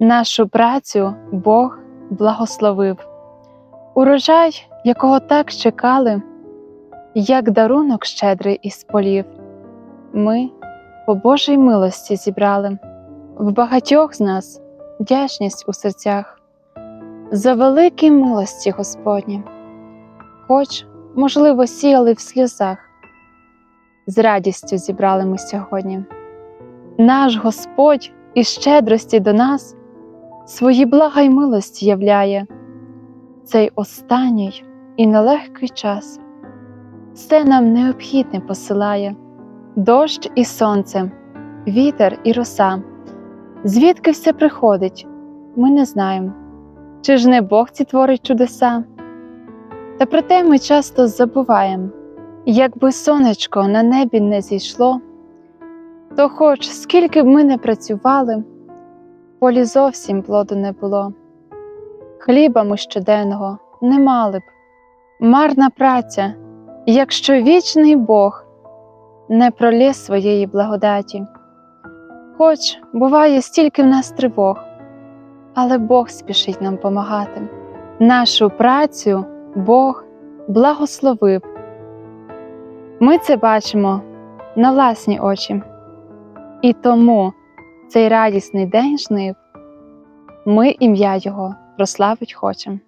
Нашу працю Бог благословив. Урожай, якого так чекали, як дарунок щедрий із полів, ми по Божій милості зібрали в багатьох з нас вдячність у серцях за великі милості Господні, хоч, можливо, сіяли в сльозах, з радістю зібрали ми сьогодні. Наш Господь із щедрості до нас свої блага й милості являє цей останній і нелегкий час. Все нам необхідне посилає дощ і сонце, вітер і роса. Звідки все приходить, ми не знаємо. Чи ж не Бог ці творить чудеса? Та проте ми часто забуваємо, якби сонечко на небі не зійшло, то хоч скільки б ми не працювали, полі зовсім плоду не було. Хліба ми щоденного не мали б, марна праця, якщо вічний Бог не пролє своєї благодаті. Хоч буває стільки в нас тривог, але Бог спішить нам помагати. Нашу працю Бог благословив. Ми це бачимо на власні очі. І тому цей радісний день жнив ми ім'я Його прославить хочем.